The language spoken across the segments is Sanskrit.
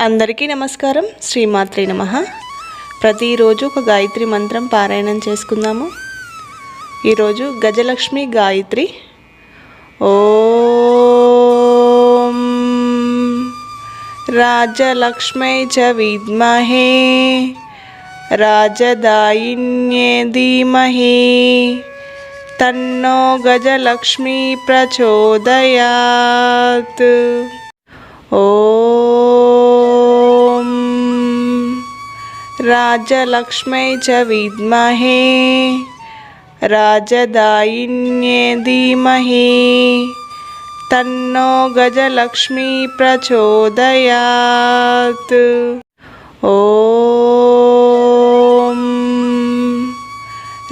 అందరికీ నమస్కారం. శ్రీమాత్రి నమ. ప్రతిరోజు ఒక గాయత్రి మంత్రం పారాయణం చేసుకుందాము. ఈరోజు గజలక్ష్మి గాయత్రి. ఓం రాజలక్ష్మై చ విద్మహే. రాజదాయిన్యే ధీమహి. తన్నో గజలక్ష్మి ప్రచోదయాత్. ఓ राजलक्ष्मै च विद्महे राजदायिन्ये धीमहि। तन्नो गजलक्ष्मी प्रचोदयात्। ॐ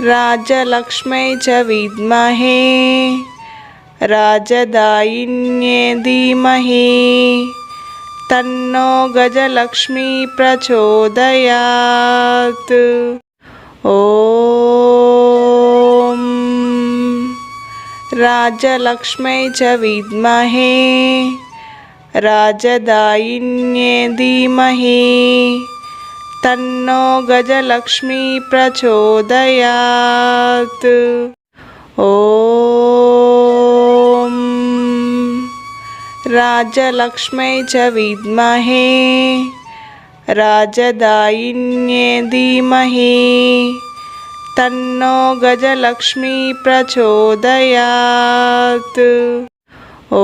राजलक्ष्मै च विद्महे राजदायिन्ये धीमहि तन्नो गजलक्ष्मी प्रचोदयात्। ॐ राजलक्ष्मै च विद्महे राजदायिन्ये धीमहि तन्नो गजलक्ष्मी प्रचोदयात्। ॐ राजलक्ष्मै च विद्महे राजदायिन्ये धीमहि। तन्नो गजलक्ष्मी प्रचोदयात्। ॐ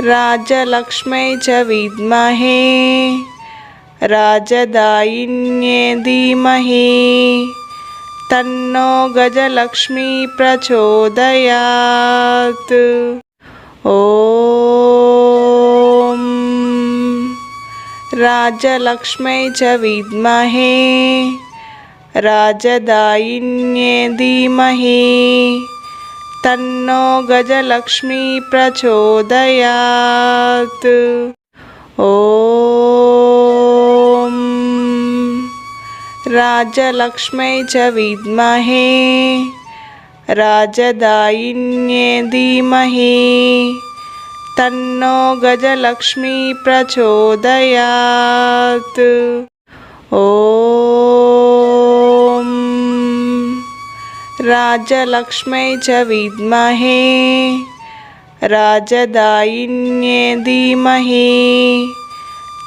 राजलक्ष्मै च विद्महे राजदायिन्ये धीमहि तन्नो गजलक्ष्मी प्रचोदयात्। ॐ राजलक्ष्मै च विद्महे राजदायिन्ये धीमहि तन्नो गजलक्ष्मी प्रचोदयात्। ॐ राजलक्ष्मै च विद्महे राजदायिन्ये धीमहि। तन्नो गजलक्ष्मी प्रचोदयात्। ॐ। राजलक्ष्मै च विद्महे राजदायिन्ये धीमहि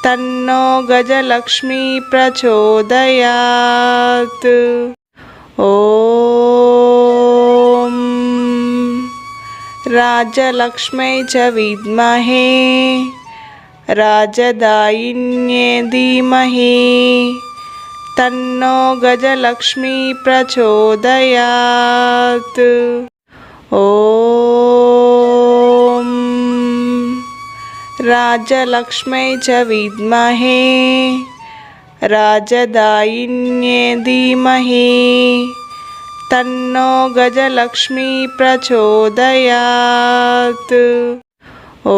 तन्नो गजलक्ष्मी प्रचोदयात्। ॐ राजलक्ष्मै च विद्महे राजदायिन्ये धीमहि तन्नो गजलक्ष्मी प्रचोदयात्। ॐ राजलक्ष्मै च विद्महे राजदायिन्ये धीमहि। तन्नो गजलक्ष्मी प्रचोदयात्। ॐ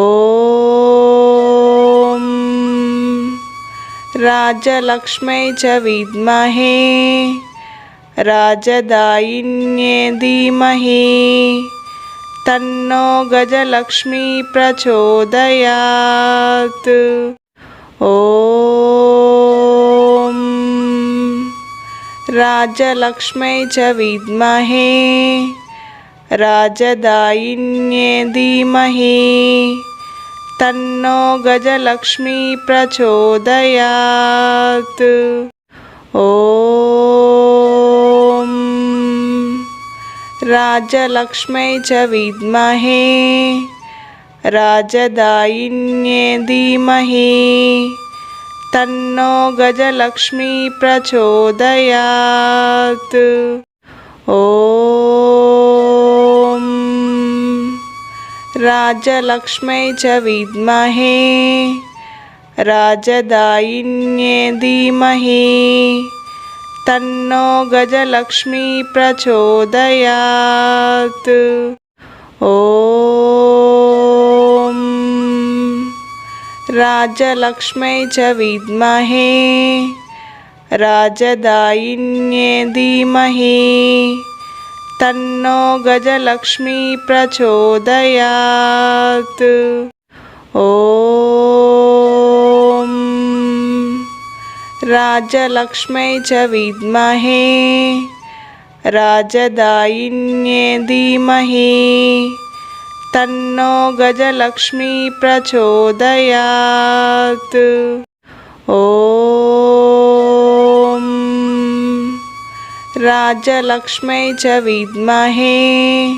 राजलक्ष्मै च विद्महे राजदायिन्ये धीमहि तन्नो गजलक्ष्मी प्रचोदयात्। ॐ राजलक्ष्मै च विद्महे राजदायिन्ये धीमहि तन्नो गजलक्ष्मी प्रचोदयात्। ॐ राजलक्ष्मै च विद्महे राजदायिन्ये धीमहि। तन्नो गजलक्ष्मी प्रचोदयात्। ॐ राजलक्ष्मै च विद्महे राजदायिन्ये धीमहि तन्नो गजलक्ष्मी प्रचोदयात्। ॐ राजलक्ष्मै च विद्महे राजदायिन्ये धीमहि तन्नो गजलक्ष्मी प्रचोदयात्। ॐ राजलक्ष्मै च विद्महे राजदायिन्ये धीमहि। तन्नो गजलक्ष्मी प्रचोदयात्। ॐ राजलक्ष्मै च विद्महे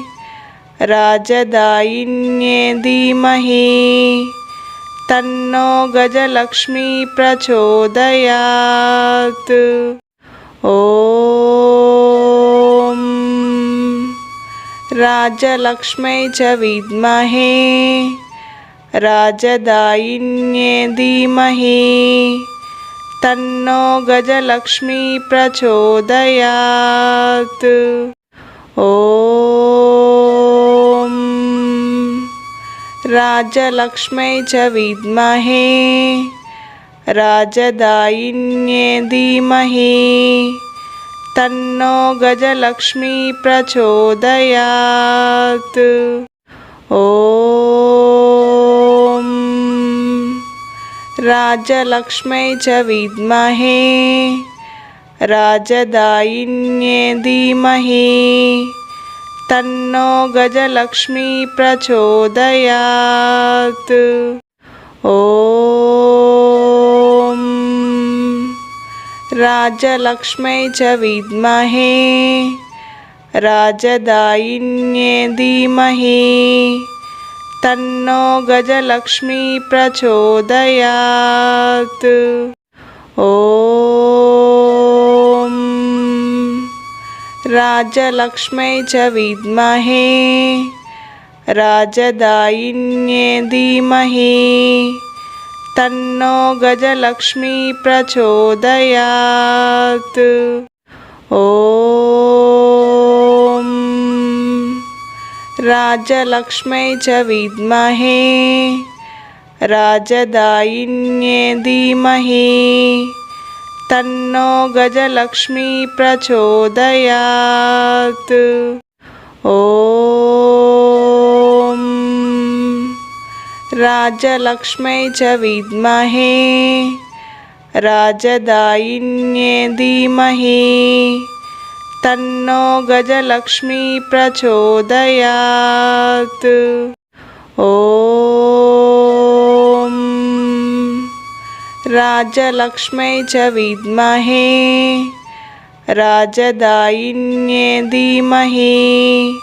राजदायिन्ये धीमहि तन्नो गजलक्ष्मी प्रचोदयात्। ॐ राजलक्ष्मै च विद्महे राजदायिन्ये धीमहि तन्नो गजलक्ष्मी प्रचोदयात्। ॐ राजलक्ष्मै च विद्महे राजदायिन्ये धीमहि तन्नो गजलक्ष्मी प्रचोदयात्। ॐ राजलक्ष्मै च विद्महे राजदायिन्ये धीमहि तन्नो गजलक्ष्मी प्रचोदयात्। ॐ राजलक्ष्मै च विद्महे राजदायिन्ये धीमहि तन्नो गजलक्ष्मी प्रचोदयात्। ॐ राजलक्ष्मै च विद्महे राजदायिन्ये धीमहि। तन्नो गजलक्ष्मी प्रचोदयात्। ॐ राजलक्ष्मै च विद्महे राजदायिन्ये धीमहि तन्नो गजलक्ष्मी प्रचोदयात्। ॐ राजलक्ष्मै च विद्महे राजदायिन्ये धीमहि तन्नो गजलक्ष्मी प्रचोदयात्। ॐ राजलक्ष्मै च विद्महे राजदायिन्ये धीमहि।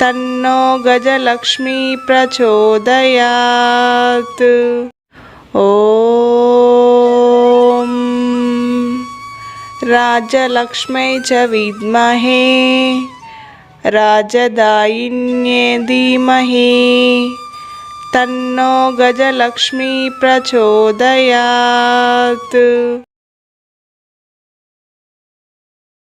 तन्नो गजलक्ष्मी प्रचोदयात्। ॐ राजलक्ष्मै च विद्महे राजदायिन्ये धीमहि तन्नो गजलक्ष्मी प्रचोदयात्